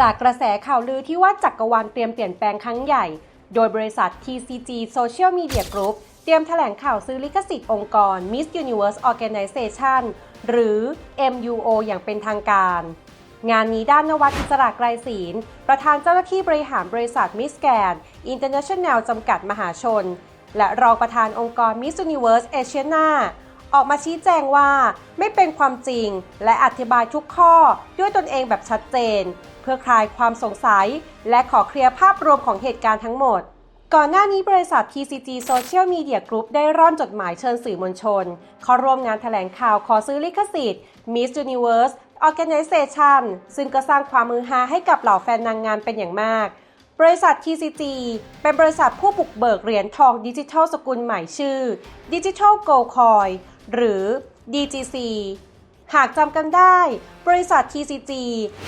จากกระแสข่าวลือที่ว่าจักรวาลเตรียมเปลี่ยนแปลงครั้งใหญ่ โดยบริษัท TCG Social Media Group เตรียมแถลงข่าวซื้อลิขสิทธิ์องค์กร Miss Universe Organization หรือ MUO อย่างเป็นทางการ งานนี้ด้านนวัดอิสระไกรศีล ประธานเจ้าหน้าที่บริหารบริษัทมิสแกน International จำกัดมหาชน และรองประธานองค์กร Miss Universe Asia ออกมาชี้แจงว่าไม่เป็นความจริง และอธิบายทุกข้อด้วยตนเองแบบชัดเจน เพื่อคลายความสงสัย และขอเคลียร์ภาพรวมของเหตุการณ์ทั้งหมดก่อนหน้านี้บริษัท TCG Social Media Group ได้ร่อนจดหมายเชิญสื่อมวลชน เข้าร่วมงานแถลงข่าวขอซื้อลิขสิทธิ์ Miss Universe Organization ซึ่งก็สร้างความมือฮาให้กับเหล่าแฟนนางงามเป็นอย่างมาก บริษัท TCG เป็นบริษัทผู้บุกเบิกเหรียญทองดิจิทัลสกุลใหม่ชื่อ Digital Gold Coin หรือ DGC หากจำกันได้ บริษัท TCG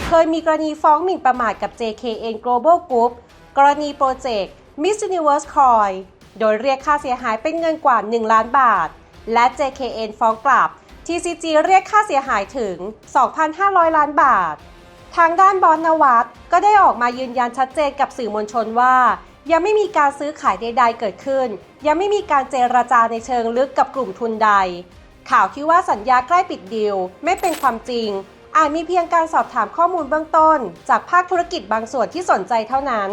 เคยมีกรณีฟ้องหมิ่นประมาทกับ JKN Global Group กรณีโปรเจกต์ Miss Universe Coin โดยเรียกค่าเสียหายเป็นเงินกว่า 1 ล้านบาท และ JKN ฟ้องกลับ TCG เรียกค่าเสียหายถึง 2,500 ล้านบาท ทางด้านบอสนวัตก็ได้ออกมายืนยันชัดเจนกับสื่อมวลชนว่า ยังไม่มีการซื้อขายใด ๆ เกิดขึ้น ยังไม่มีการเจรจาในเชิงลึกกับกลุ่มทุนใด ข่าวที่ว่าสัญญาใกล้ปิดดีลไม่เป็นความจริง อาจมีเพียงการสอบถามข้อมูลเบื้องต้น จากภาคธุรกิจบางส่วนที่สนใจเท่านั้น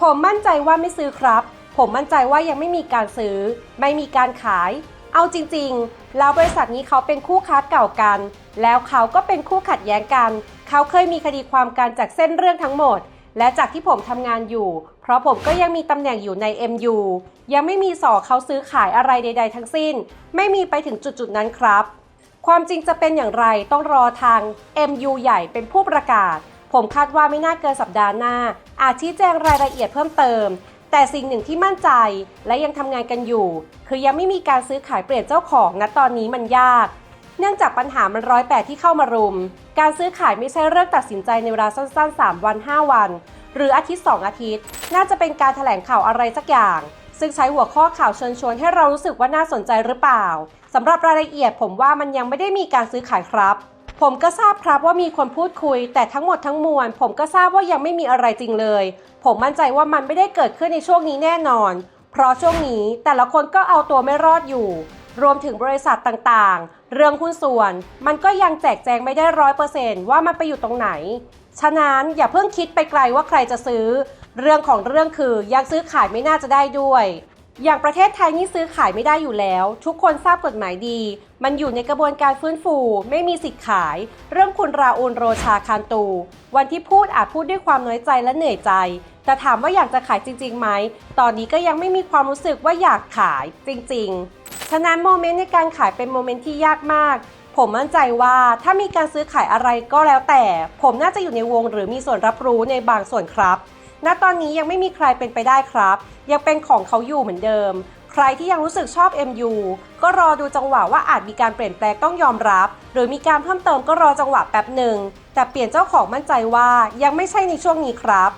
ผมมั่นใจว่าไม่ซื้อครับ ผมมั่นใจว่ายังไม่มีการซื้อ ไม่มีการขาย เอาจริงๆ แล้วบริษัทนี้เขาเป็นคู่ค้าเก่ากัน แล้วเขาก็เป็นคู่ขัดแย้งกัน เขาเคยมีคดีความกันจากเส้นเรื่องทั้งหมดและจากที่ผมทำงานอยู่ ราะผมก็ยังมีตำแหน่งอยู่ใน MU ยังไม่มีสอเขาซื้อขายอะไรใด ๆ ทั้งสิ้น ไม่มีไปถึงจุดๆนั้นครับ ความจริงจะเป็นอย่างไรต้องรอทาง MU ใหญ่เป็นผู้ประกาศ ผมคาดว่าไม่น่าเกินสัปดาห์หน้า อาจชี้แจงรายละเอียดเพิ่มเติม แต่สิ่งหนึ่งที่มั่นใจและยังทำงานกันอยู่ คือยังไม่มีการซื้อขายเปลี่ยนเจ้าของณตอนนี้มันยากเนื่องจากปัญหามันร้อยแปดที่เข้ามารุม การซื้อขายไม่ใช่เรื่องตัดสินใจในเวลาสั้นๆ 3 วัน 5 วัน หรืออาทิตย์ 2 อาทิตย์ น่าจะเป็นการถแถลงข่าวอะไรสักอย่าง ซึ่งใช้หัวข้อข่าวเชิญชวนให้เรารู้สึกว่าน่าสนใจหรือเปล่าสำหรับรายละเอียดผมว่ามันยังไม่ได้มีการซื้อขายครับ ผมก็ทราบครับว่ามีคนพูดคุย แต่ทั้งหมดทั้งมวล ผมก็ทราบว่ายังไม่มีอะไรจริงเลย ผมมั่นใจว่ามันไม่ได้เกิดขึ้นในช่วงนี้แน่นอน เพราะช่วงนี้แต่ละคนก็เอาตัวไม่รอดอยู่ รวมถึงบริษัทต่างๆ เรื่องหุ้นส่วน มันก็ยังแจกแจงไม่ได้ร้อยเปอร์เซนต์ว่ามันไปอยู่ตรงไหน ฉะนั้นอย่าเพิ่งคิดไปไกลว่าใครจะซื้อ เรื่องของเรื่องคือยังซื้อขายไม่น่าจะได้ด้วย อย่างประเทศไทยนี่ซื้อขายไม่ได้อยู่แล้ว ทุกคนทราบกฎหมายดี มันอยู่ในกระบวนการฟื้นฟู ไม่มีสิทธิ์ขาย เรื่องคุณราอูลโรชาคานตู วันที่พูดอาจพูดด้วยความน้อยใจและเหนื่อยใจ แต่ถามว่าอยากจะขายจริงๆไหมตอนนี้ก็ยังไม่มีความรู้สึกว่าอยากขายจริง ๆ ฉะนั้นโมเมนต์ในการขายเป็นโมเมนต์ที่ยากมาก ผมมั่นใจว่าถ้ามีการซื้อขายอะไรก็แล้วแต่ ผมน่าจะอยู่ในวงหรือมีส่วนรับรู้ในบางส่วนครับ ณ ตอนนี้ยังไม่มีใครเป็นไปได้ครับ ยังเป็นของเขาอยู่เหมือนเดิม ใครที่ยังรู้สึกชอบ MU ก็รอดูจังหวะว่าอาจมีการเปลี่ยนแปลงต้องยอมรับ หรือมีการเพิ่มเติมก็รอจังหวะแป๊บหนึ่ง แต่เปลี่ยนเจ้าของมั่นใจว่ายังไม่ใช่ในช่วงนี้ครับ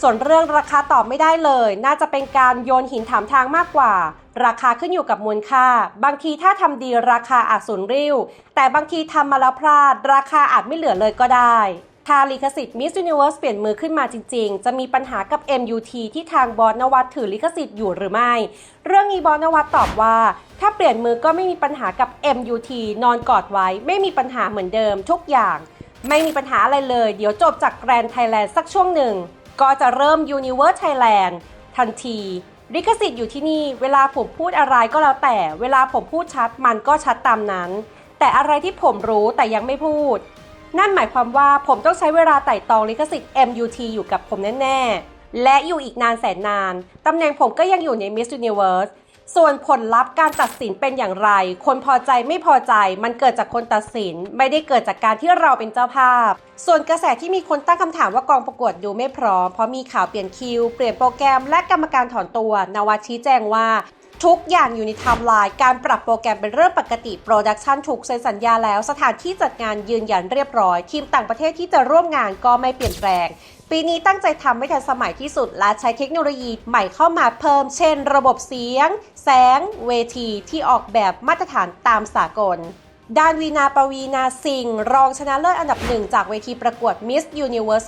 ส่วนเรื่องราคาตอบไม่ได้เลย น่าจะเป็นการโยนหินถามทางมากกว่า ราคาขึ้นอยู่กับมูลค่า บางทีถ้าทำดีราคาอาจสูญริ้ว แต่บางทีทำมาแล้วพลาด ราคาอาจไม่เหลือเลยก็ได้ถ้าลิขสิทธิ์ Miss Universe เปลี่ยนมือขึ้นมาจริง ๆ จะมีปัญหากับ MUT ที่ทางบอสนวัตถือลิขสิทธิ์อยู่หรือไม่ เรื่องนี้บอสนวัตตอบว่า ถ้าเปลี่ยนมือก็ไม่มีปัญหากับ MUT นอนกอดไว้ ไม่มีปัญหาเหมือนเดิมทุกอย่าง ไม่มีปัญหาอะไรเลย เดี๋ยวจบจากแกรนด์ไทยแลนด์สักช่วงหนึ่ง ก็จะเริ่ม Universe Thailand ทันที ลิขสิทธิ์อยู่ที่นี่ เวลาผมพูดอะไรก็แล้วแต่ เวลาผมพูดชัดมันก็ชัดตามนั้น แต่อะไรที่ผมรู้แต่ยังไม่พูด นั่นหมายความว่าผมต้องใช้เวลาไต่ตองลิขสิทธิ์ MUT อยู่กับผมแน่ ๆ และอยู่อีกนานแสนนาน ตำแหน่งผมก็ยังอยู่ใน Miss Universe ส่วนผลลัพธ์การตัดสินเป็นอย่างไร คนพอใจไม่พอใจมันเกิดจากคนตัดสิน ไม่ได้เกิดจากการที่เราเป็นเจ้าภาพ ส่วนกระแสที่มีคนตั้งคำถามว่ากองประกวดดูไม่พร้อมเพราะมีข่าวเปลี่ยนคิว เปลี่ยนโปรแกรมและกรรมการถอนตัวนวัดชี้แจงว่า ทุกอย่างอยู่ในไทม์ไลน์การปรับโปรแกรมเป็นเรื่องปกติโปรดักชันถูกเซ็นสัญญาแล้ว สถานที่จัดงานยืนยันเรียบร้อย ทีมต่างประเทศที่จะร่วมงานก็ไม่เปลี่ยนแปลง ปีนี้ตั้งใจทำให้ทันสมัยที่สุด และใช้เทคโนโลยีใหม่เข้ามาเพิ่ม เช่น ระบบเสียง แสง เวที ที่ออกแบบมาตรฐานตามสากลด้านวีนาปวีนาสิงรองชนะเลิศอันดับหนึ่งจากเวทีประกวด Miss Universe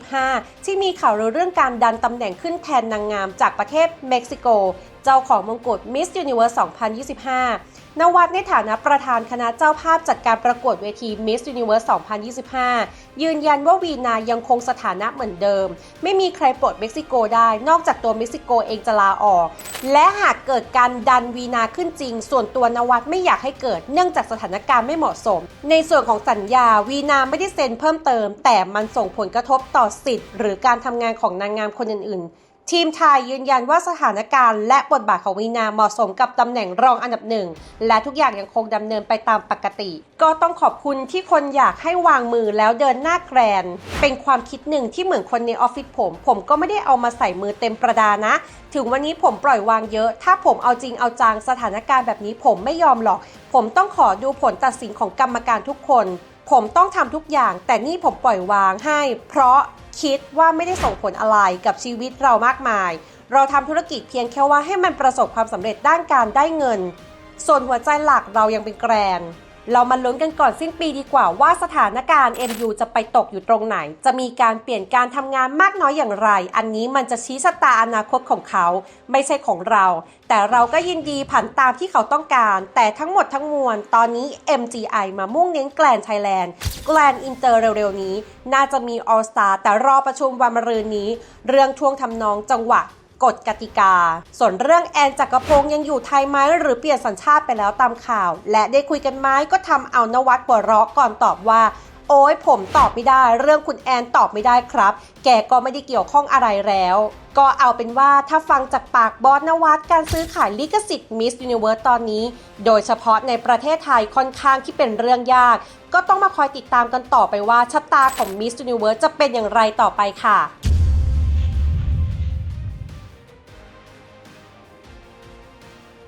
2025 ที่มีข่าวเรื่องการดันตำแหน่งขึ้นแทนนางงามจากประเทศเม็กซิโก เจ้าของมงกุฎ Miss Universe 2025 นวัดในฐานะประธานคณะเจ้าภาพจัดการประกวดเวที Miss Universe 2025 ยืนยันว่าวีนายังคงสถานะเหมือนเดิม ไม่มีใครปลดเม็กซิโกได้ นอกจากตัวเม็กซิโกเองจะลาออก และหากเกิดการดันวีนาขึ้นจริง ส่วนตัวนวัดไม่อยากให้เกิด เนื่องจากสถานการณ์ไม่เหมาะสม ในส่วนของสัญญาวีนาไม่ได้เซ็นเพิ่มเติม แต่มันส่งผลกระทบต่อสิทธิ์ หรือการทำงานของนางงามคนอื่นๆ ทีมไทยยืนยันว่าสถานการณ์และบทบาทของวีนาเหมาะสมกับตำแหน่งรองอันดับหนึ่ง และทุกอย่างยังคงดำเนินไปตามปกติ ก็ต้องขอบคุณที่คนอยากให้วางมือแล้วเดินหน้าแกรน เป็นความคิดหนึ่งที่เหมือนคนในออฟฟิศผม ผมก็ไม่ได้เอามาใส่มือเต็มประดานะ ถึงวันนี้ผมปล่อยวางเยอะ ถ้าผมเอาจริงเอาจังสถานการณ์แบบนี้ผมไม่ยอมหรอก ผมต้องขอดูผลตัดสินของกรรมการทุกคน ผมต้องทำทุกอย่าง แต่นี่ผมปล่อยวางให้ เพราะ คิดว่าไม่ได้ส่งผลอะไรกับชีวิตเรามากมาย เราทำธุรกิจเพียงแค่ว่าให้มันประสบความสำเร็จด้านการได้เงิน ส่วนหัวใจหลักเรายังเป็นแกรน เรามาลุ้นกันก่อนสิ้นปีดีกว่าว่าสถานการณ์ MU จะไปตกอยู่ตรงไหน จะมีการเปลี่ยนการทำงานมากน้อยอย่างไร อันนี้มันจะชี้ชะตาอนาคตของเขา ไม่ใช่ของเรา แต่เราก็ยินดีผันตามที่เขาต้องการ แต่ทั้งหมดทั้งมวล ตอนนี้ MGI มามุ่งเน้นแกลนไทยแลนด์แกลนอินเตอร์เร็วๆนี้ น่าจะมี All Star แต่รอประชุมวันมะรืนนี้ เรื่องท่วงทำนองจังหวะ กฎกติกา ส่วนเรื่องแอนจักรพงษ์ยังอยู่ไทยไหมหรือเปลี่ยนสัญชาติไปแล้วตามข่าว และได้คุยกันไหมก็ทำเอานวัดหัวเราะก่อนตอบว่าโอ้ยผมตอบไม่ได้ เรื่องคุณแอนตอบไม่ได้ครับ แกก็ไม่ได้เกี่ยวข้องอะไรแล้ว ก็เอาเป็นว่าถ้าฟังจากปากบอสนวัดการซื้อขายลิขสิทธิ์มิส s u นิเวิร์สตอนนี้ โดยเฉพาะในประเทศไทยค่อนข้างที่เป็นเรื่องยาก ก็ต้องมาคอยติดตามกันต่อไปว่าชะตาของมิส s u นิเวิร์สจะเป็นอย่างไรต่อไปค่ะ